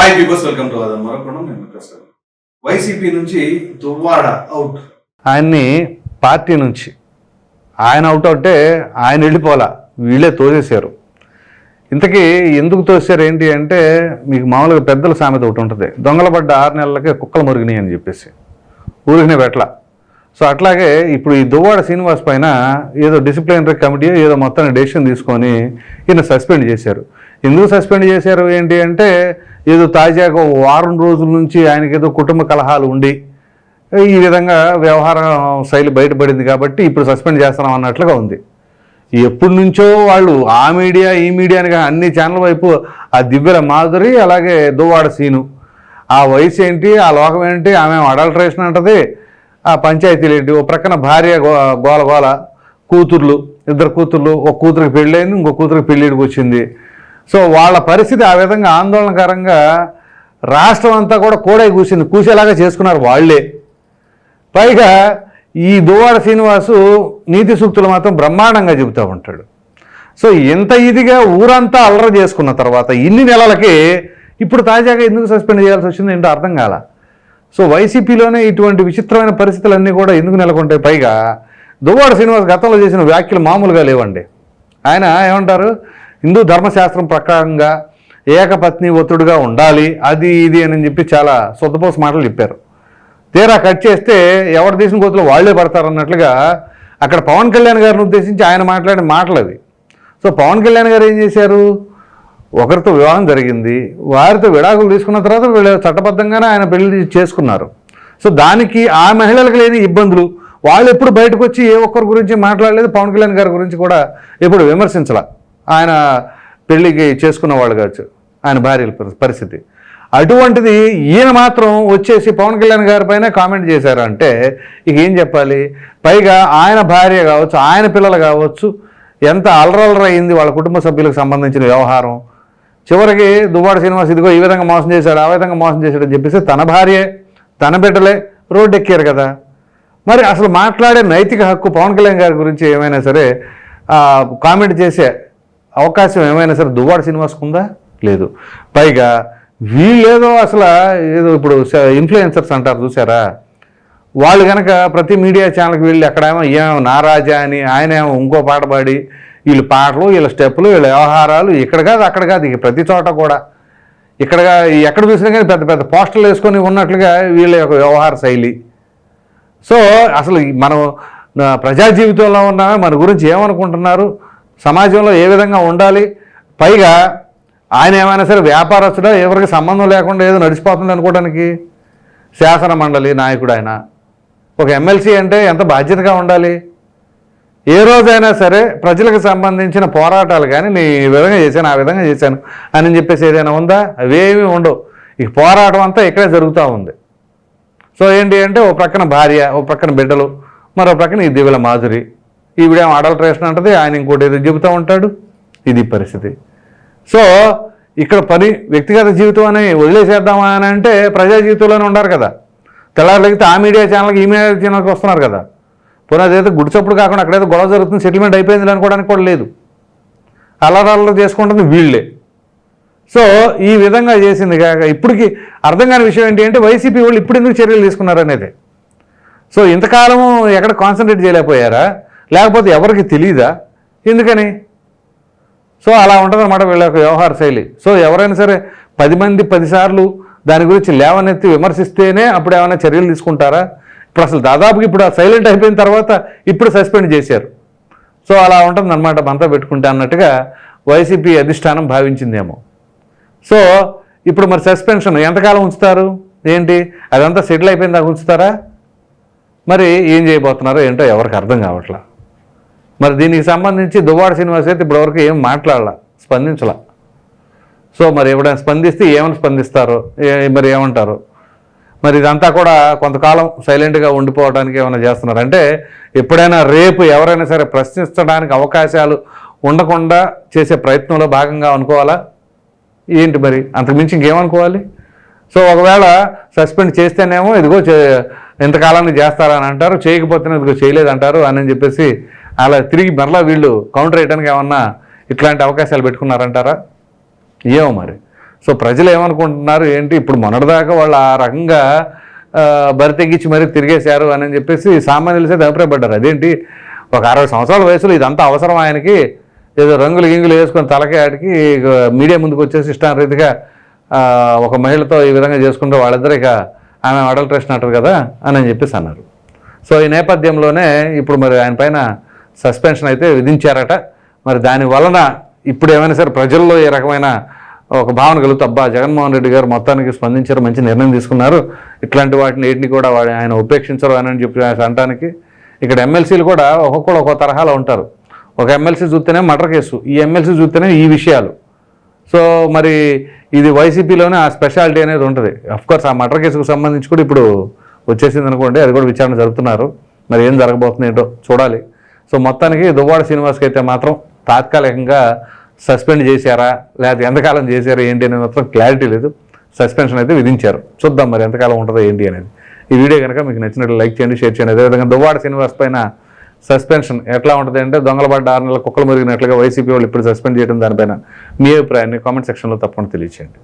Hi peoples welcome to other మరొకడం నేను Prasad YCP నుంచి Duvvada out ఆయన్ని పార్టీ నుంచి ఆయన అవుట్ అంటే ఆయన వెళ్ళిపోలా వీళ్ళే తోసేశారు. ఇంతకీ ఎందుకు తోసారు ఏంటి అంటే మీకు మామూలుగా పెద్దల సామెత ఒకటి ఉంటుంది. దొంగల పడ్డ ఆరు నెలలకే కుక్కలు మురిగినాయి అని చెప్పేసి. ఊరికినే పెట్ల సో అట్లాగే ఇప్పుడు ఈ దువ్వాడ శ్రీనివాస్ పైన ఏదో డిసిప్లినరీ కమిటీ ఏదో మొత్తాన్ని డెసిషన్ తీసుకొని ఈయన సస్పెండ్ చేశారు. ఎందుకు సస్పెండ్ చేశారు ఏంటి అంటే ఏదో తాజాగా వారం రోజుల నుంచి ఆయనకి ఏదో కుటుంబ కలహాలు ఉండి ఈ విధంగా వ్యవహారం శైలి బయటపడింది కాబట్టి ఇప్పుడు సస్పెండ్ చేస్తున్నాం అన్నట్లుగా ఉంది. ఎప్పటి నుంచో వాళ్ళు ఆ మీడియా ఈ మీడియా అని అన్ని ఛానల్ వైపు ఆ దివ్యల మాధురి అలాగే దువ్వాడ సీను. ఆ వయసు ఏంటి ఆ లోకం ఏంటి ఆమె అడల్ట్రేషన్ అంటది ఆ పంచాయతీలు ఏంటి ఓ ప్రక్కన భార్య గో గోల గోల కూతుర్లు ఇద్దరు కూతుర్లు ఒక కూతురికి పెళ్ళైంది ఇంకో కూతురికి పెళ్ళిడికి వచ్చింది. సో వాళ్ళ పరిస్థితి ఆ విధంగా ఆందోళనకరంగా రాష్ట్రం అంతా కూడా కూడై కూసింది. కూసేలాగా చేసుకున్నారు వాళ్ళే. పైగా ఈ దువ్వాడ శ్రీనివాసు నీతి సూక్తులు మాత్రం బ్రహ్మాండంగా చెబుతూ ఉంటాడు. సో ఇంత ఇదిగా ఊరంతా అల్లర చేసుకున్న తర్వాత ఇన్ని నెలలకి ఇప్పుడు తాజాగా ఎందుకు సస్పెండ్ చేయాల్సి వచ్చింది ఏంటో అర్థం కాల. సో వైసీపీలోనే ఇటువంటి విచిత్రమైన పరిస్థితులన్నీ కూడా ఎందుకు నెలకొంటాయి? పైగా దువ్వాడ శ్రీనివాస్ గతంలో చేసిన వ్యాఖ్యలు మామూలుగా లేవండి. ఆయన ఏమంటారు? హిందూ ధర్మశాస్త్రం ప్రకారంగా ఏకపత్ని ఒత్తుడుగా ఉండాలి అది ఇది అని చెప్పి చాలా సొద్దపోస మాటలు చెప్పారు. తీరా కట్ చేస్తే ఎవరు తీసిన కోతులు వాళ్ళే పడతారు అన్నట్లుగా అక్కడ పవన్ కళ్యాణ్ గారిని ఉద్దేశించి ఆయన మాట్లాడిన మాటలు అవి. సో పవన్ కళ్యాణ్ గారు ఏం చేశారు? ఒకరితో వివాహం జరిగింది వారితో విడాకులు తీసుకున్న తర్వాత వీళ్ళు చట్టబద్ధంగానే ఆయన పెళ్ళి చేసుకున్నారు. సో దానికి ఆ మహిళలకు లేని ఇబ్బందులు వాళ్ళు ఎప్పుడు బయటకు వచ్చి ఏ ఒక్కరి గురించి మాట్లాడలేదు పవన్ కళ్యాణ్ గారి గురించి కూడా ఎప్పుడు విమర్శించాల. ఆయన పెళ్ళికి చేసుకున్న వాళ్ళు కావచ్చు ఆయన భార్యల పరి- పరిస్థితి. అటువంటిది ఈయన మాత్రం వచ్చేసి పవన్ కళ్యాణ్ గారి పైన కామెంట్ చేశారు అంటే ఇక ఏం చెప్పాలి? పైగా ఆయన భార్య కావచ్చు ఆయన పిల్లలు కావచ్చు ఎంత అలరలర అయింది వాళ్ళ కుటుంబ సభ్యులకు సంబంధించిన వ్యవహారం. చివరికి దువ్వాడ శ్రీనివాస్ ఇదిగో ఈ విధంగా మోసం చేశాడు ఆ విధంగా మోసం చేశాడు అని చెప్పేసి తన భార్యే తన బిడ్డలే రోడ్డు ఎక్కారు కదా. మరి అసలు మాట్లాడే నైతిక హక్కు పవన్ కళ్యాణ్ గారి గురించి ఏమైనా సరే కామెంట్ చేసే అవకాశం ఏమైనా సరే దువ్వాడ శ్రీనివాస్కు ఉందా? లేదు. పైగా వీళ్ళేదో అసలు ఏదో ఇప్పుడు ఇన్ఫ్లుయెన్సర్స్ అంటారు చూసారా వాళ్ళు కనుక ప్రతి మీడియా ఛానల్కి వెళ్ళి అక్కడేమో ఏమో నారాజా అని ఆయన ఏమో ఇంకో పాట పాడి వీళ్ళ పాటలు వీళ్ళ స్టెప్పులు వీళ్ళ వ్యవహారాలు ఇక్కడ కాదు అక్కడ కాదు ఇక ప్రతి చోట కూడా. ఇక్కడ ఎక్కడ చూసినా కానీ పెద్ద పెద్ద పోస్టర్లు వేసుకొని ఉన్నట్లుగా వీళ్ళ యొక్క వ్యవహార శైలి. సో అసలు మనం ప్రజా జీవితంలో ఉన్న మన గురించి ఏమనుకుంటున్నారు? సమాజంలో ఏ విధంగా ఉండాలి? పైగా ఆయన ఏమైనా సరే వ్యాపారస్తుడా? ఎవరికి సంబంధం లేకుండా ఏదో నడిచిపోతుంది అనుకోవడానికి శాసన మండలి నాయకుడు ఆయన. ఒక ఎమ్మెల్సీ అంటే ఎంత బాధ్యతగా ఉండాలి? ఏ రోజైనా సరే ప్రజలకు సంబంధించిన పోరాటాలు కానీ నేను ఈ విధంగా చేశాను ఆ విధంగా చేశాను అని చెప్పేసి ఏదైనా ఉందా? అవేమీ ఉండవు. ఈ పోరాటం అంతా ఇక్కడే జరుగుతూ ఉంది. సో ఏంటి అంటే ఓ ప్రక్కన భార్య ఓ ప్రక్కన బిడ్డలు మరో ప్రక్కన ఈ దివ్యల మాధురి. ఈవిడేం అడల్ట్రేషన్ అంటది ఆయన ఇంకోటి ఏదో చెబుతూ ఉంటాడు. ఇది పరిస్థితి. సో ఇక్కడ పని వ్యక్తిగత జీవితం అని వదిలేసేద్దామా అని అంటే ప్రజా జీవితంలోనే ఉన్నారు కదా. తెల్లారులైతే ఆ మీడియా ఛానల్కి ఈ మీడియా ఛానల్కి వస్తున్నారు కదా. పోనీ అదైతే గుడిచప్పుడు కాకుండా అక్కడైతే గొడవ జరుగుతుంది సెటిల్మెంట్ అయిపోయింది అనుకోవడానికి కూడా లేదు. అల్లరాళ్ళు చేసుకుంటుంది వీళ్ళే. సో ఈ విధంగా చేసింది కాక ఇప్పటికి అర్థం కాని విషయం ఏంటి అంటే వైసీపీ వాళ్ళు ఇప్పుడు ఎందుకు చర్యలు తీసుకున్నారు అనేది. సో ఇంతకాలము ఎక్కడ కాన్సన్ట్రేట్ చేయలేకపోయారా? లేకపోతే ఎవరికి తెలియదా ఎందుకని? సో అలా ఉంటుందన్నమాట వీళ్ళ యొక్క వ్యవహార శైలి. సో ఎవరైనా సరే పది మంది పదిసార్లు దాని గురించి లేవనెత్తి విమర్శిస్తేనే అప్పుడు ఏమైనా చర్యలు తీసుకుంటారా? ఇప్పుడు అసలు దాదాపుకి ఇప్పుడు సైలెంట్ అయిపోయిన తర్వాత ఇప్పుడు సస్పెండ్ చేశారు. సో అలా ఉంటుందన్నమాట మనతో పెట్టుకుంటే అన్నట్టుగా వైసీపీ అధిష్టానం భావించిందేమో. సో ఇప్పుడు మరి సస్పెన్షన్ ఎంతకాలం ఉంచుతారు? ఏంటి? అదంతా సెటిల్ అయిపోయిన దాకా ఉంచుతారా? మరి ఏం చేయబోతున్నారో ఏంటో ఎవరికి అర్థం కావట్లా? మరి దీనికి సంబంధించి దువ్వాడ శ్రీనివాస్ అయితే ఇప్పటివరకు ఏం మాట్లాడాల స్పందించాల. సో మరి ఎవడైనా స్పందిస్తే ఏమని స్పందిస్తారు మరి ఏమంటారు? మరి ఇదంతా కూడా కొంతకాలం సైలెంట్గా ఉండిపోవడానికి ఏమైనా చేస్తున్నారు? అంటే ఎప్పుడైనా రేపు ఎవరైనా సరే ప్రశ్నించడానికి అవకాశాలు ఉండకుండా చేసే ప్రయత్నంలో భాగంగా అనుకోవాలా? ఏంటి మరి? అంతకుమించి ఇంకేమనుకోవాలి? సో ఒకవేళ సస్పెండ్ చేస్తేనేమో ఇదిగో చే- ఇంతకాలాన్ని చేస్తారని అంటారు చేయకపోతేనే ఇదిగో చేయలేదంటారు అని చెప్పేసి అలా తిరిగి మరలా వీళ్ళు కౌంటర్ వేయడానికి ఏమన్నా ఇట్లాంటి అవకాశాలు పెట్టుకున్నారంటారా? ఏమో మరి. సో ప్రజలు ఏమనుకుంటున్నారు? ఏంటి? ఇప్పుడు మొన్నటిదాకా వాళ్ళు ఆ రకంగా ఆ, బరి తెగించి మరీ తిరిగేశారు అని చెప్పేసి సామాన్యులు సైతం అభిప్రాయపడ్డారు. అదేంటి? ఒక అరవై సంవత్సరాల వయసులో ఇదంతా అవసరం ఆయనకి. ఏదో రంగులు గింగులు వేసుకొని తలకి మీడియా ముందుకు వచ్చేసి ఇష్టం రీతిగా ఒక మహిళతో ఈ విధంగా చేసుకుంటే వాళ్ళిద్దరు ఇక ఆమె అడల్ట్రేషన్ అంటారు కదా అని చెప్పేసి అన్నారు. సో ఈ నేపథ్యంలోనే ఇప్పుడు మరి ఆయన పైన సస్పెన్షన్ అయితే విధించారట. మరి దాని వలన ఇప్పుడు ఏమైనా సరే ప్రజల్లో ఏ రకమైన ఒక భావన కలుగుతూ అబ్బా జగన్మోహన్ రెడ్డి గారు మొత్తానికి స్పందించారు మంచి నిర్ణయం తీసుకున్నారు. ఇట్లాంటి వాటిని ఏటిని కూడా ఆయన ఉపేక్షించరు అని చెప్పి అంటానికి ఇక్కడ ఎమ్మెల్సీలు కూడా ఒక్కొక్కడు ఒక్కో తరహాలో ఉంటారు. ఒక ఎమ్మెల్సీ చూస్తేనే మర్డర్ కేసు ఈ ఎమ్మెల్సీ చూస్తేనే ఈ విషయాలు. సో మరి ఇది వైసీపీలోనే ఆ స్పెషాలిటీ అనేది ఉంటుంది. అఫ్కోర్స్ ఆ మర్డర్ కేసుకు సంబంధించి కూడా ఇప్పుడు వచ్చేసింది అనుకోండి అది కూడా విచారణ జరుపుతున్నారు. మరి ఏం జరగబోతుంది ఏంటో చూడాలి. సో మొత్తానికి దువ్వాడ శ్రీనివాస్కి అయితే మాత్రం తాత్కాలికంగా సస్పెండ్ చేశారా? లేకపోతే ఎంతకాలం చేశారా? ఏంటి అనేది మాత్రం క్లారిటీ లేదు. సస్పెన్షన్ అయితే విధించారు. చూద్దాం మరి ఎంతకాలం ఉంటుందో ఏంటి అనేది. ఈ వీడియో కనుక మీకు నచ్చినట్లు లైక్ చేయండి షేర్ చేయండి. అదేవిధంగా దువ్వాడ శ్రీనివాస్ పైన సస్పెన్షన్ ఎట్లా ఉంటుంది అంటే దొంగల పడ్డ ఆరు నెలల కుక్కలు మురిగినట్లుగా వైసీపీ వాళ్ళు ఇప్పుడు సస్పెండ్ చేయడం దానిపైన మీ అభిప్రాయాన్ని కామెంట్ సెక్షన్లో తప్పకుండా తెలియచేయండి.